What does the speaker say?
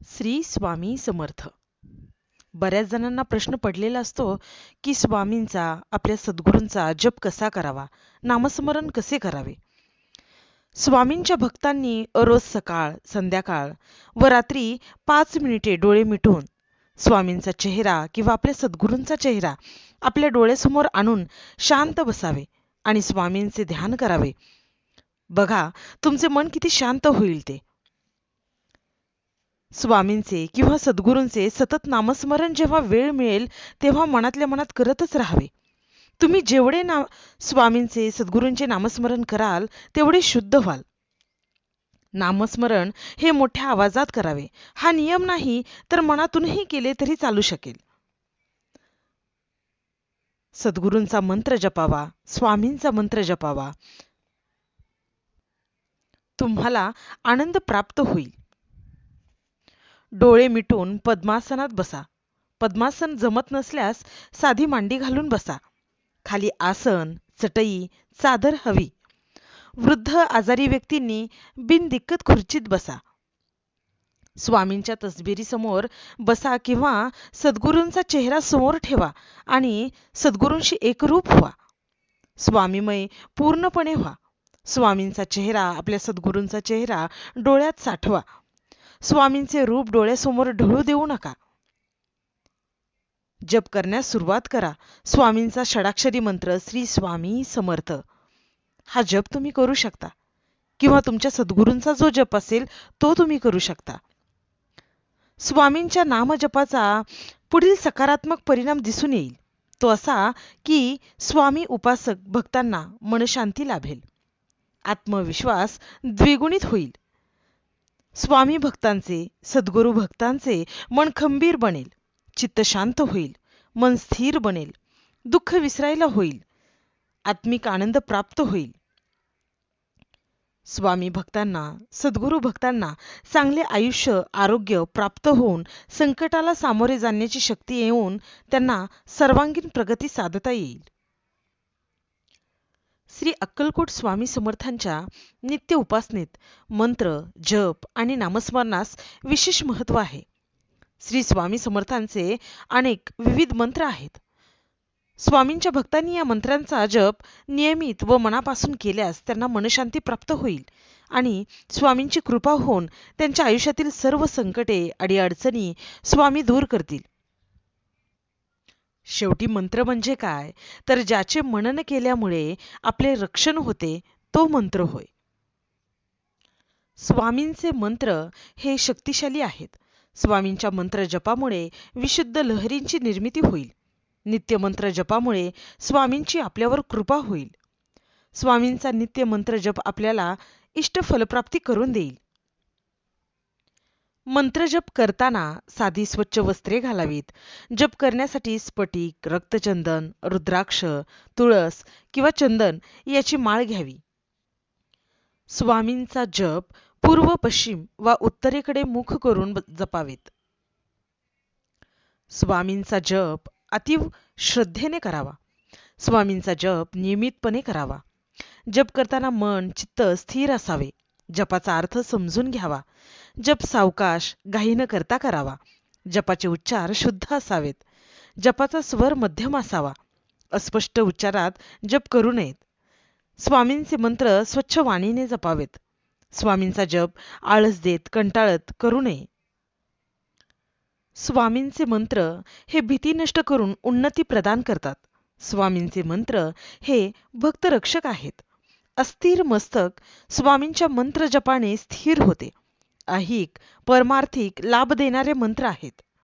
श्री स्वामी समर्थ. बऱ्याच जणांना प्रश्न पडलेला असतो की स्वामींचा आपल्या सद्गुरूंचा जप कसा करावा? नामस्मरण कसे करावे? स्वामींच्या भक्तांनी रोज सकाळ संध्याकाळ व रात्री पाच मिनिटे डोळे मिटून स्वामींचा चेहरा किंवा आपल्या सद्गुरूंचा चेहरा आपल्या डोळ्यासमोर आणून शांत बसावे आणि स्वामींचे ध्यान करावे. बघा तुमचे मन किती शांत होईल ते. स्वामींचे किंवा सद्गुरूंचे सतत नामस्मरण जेव्हा वेळ मिळेल तेव्हा मनातल्या मनात करतच राहावे. तुम्ही जेवढे ना स्वामींचे सद्गुरूंचे नामस्मरण कराल तेवढे शुद्ध व्हाल. नामस्मरण हे मोठ्या आवाजात करावे. हा नियम नाही तर मनातूनही केले तरी चालू शकेल. सद्गुरूंचा मंत्र जपावा स्वामींचा मंत्र जपावा. तुम्हाला आनंद प्राप्त होईल. डोळे मिटून पद्मासनात बसा. पद्मासन जमत नसल्यास साधी मांडी घालून बसा. खाली आसन चटई चादर हवी. वृद्ध आजारी व्यक्तींनी बिनदिक्कत खुर्चीत बसा. स्वामींच्या तसबिरीसमोर बसा किंवा सद्गुरूंचा चेहरा समोर ठेवा आणि सद्गुरूंशी एकरूप व्हा. स्वामीमय पूर्णपणे व्हा. स्वामींचा चेहरा आपल्या सद्गुरूंचा चेहरा डोळ्यात साठवा. स्वामींचे रूप डोळ्यासमोर ढळू देऊ नका. जप करण्यास सुरुवात करा. स्वामींचा षडाक्षरी मंत्र श्री स्वामी समर्थ. हा जप तुम्ही करू शकता. किंवा तुमच्या सद्गुरूंचा जो जप असेल तो तुम्ही करू शकता. स्वामींच्या नामजपाचा पुढील सकारात्मक परिणाम दिसून येईल. तो असा की स्वामी उपासक भक्तांना मनशांती लाभेल. आत्मविश्वास द्विगुणित होईल. स्वामी भक्तांचे सद्गुरू भक्तांचे मन खंबीर बनेल चित्त शांत होईल मन स्थिर बनेल दुःख विसरायला होईल आत्मिक आनंद प्राप्त होईल. स्वामी भक्तांना सद्गुरू भक्तांना चांगले आयुष्य आरोग्य प्राप्त होऊन संकटाला सामोरे जाण्याची शक्ती येऊन त्यांना सर्वांगीण प्रगती साधता येईल. श्री अक्कलकोट स्वामी समर्थांच्या नित्य उपासनेत मंत्र जप आणि नामस्मरणास विशेष महत्त्व आहे. श्री स्वामी समर्थांचे अनेक विविध मंत्र आहेत. स्वामींच्या भक्तांनी या मंत्रांचा जप नियमित व मनापासून केल्यास त्यांना मनशांती प्राप्त होईल आणि स्वामींची कृपा होऊन त्यांच्या आयुष्यातील सर्व संकटे अडीअडचणी स्वामी दूर करतील. शेवटी मंत्र म्हणजे काय? तर ज्याचे मनन केल्यामुळे आपले रक्षण होते तो मंत्र होय. स्वामींचे मंत्र हे शक्तिशाली आहेत. स्वामींच्या मंत्र जपामुळे विशुद्ध लहरींची निर्मिती होईल. नित्यमंत्र जपामुळे स्वामींची आपल्यावर कृपा होईल. स्वामींचा नित्य मंत्र जप आपल्याला इष्ट फलप्राप्ती करून देईल. मंत्रजप करताना साधी स्वच्छ वस्त्रे घालावीत. जप करण्यासाठी स्फटिक रक्तचंदन रुद्राक्ष तुळस किंवा चंदन याची माळ घ्यावी. स्वामींचा जप पूर्व पश्चिम वा उत्तरेकडे मुख करून जपावेत. स्वामींचा जप अतिव श्रद्धेने करावा. स्वामींचा जप नियमितपणे करावा. जप करताना मन चित्त स्थिर असावे. जपाचा अर्थ समजून घ्यावा. जप सावकाश घाई न करता करावा. जपाचे उच्चार शुद्ध असावेत. जपाचा स्वर मध्यम असावा. अस्पष्ट उच्चारात जप करू नयेत. स्वामींचे मंत्र स्वच्छ वाणीने जपावेत. स्वामींचा जप आळस देत कंटाळत करू नये. स्वामींचे मंत्र हे भीती नष्ट करून उन्नती प्रदान करतात. स्वामींचे मंत्र हे भक्तरक्षक आहेत. अस्थिर मस्तक स्वामींच्या मंत्र जपाने स्थिर होते. अहिक परमार्थिक लाभ देणारे मंत्र आहेत.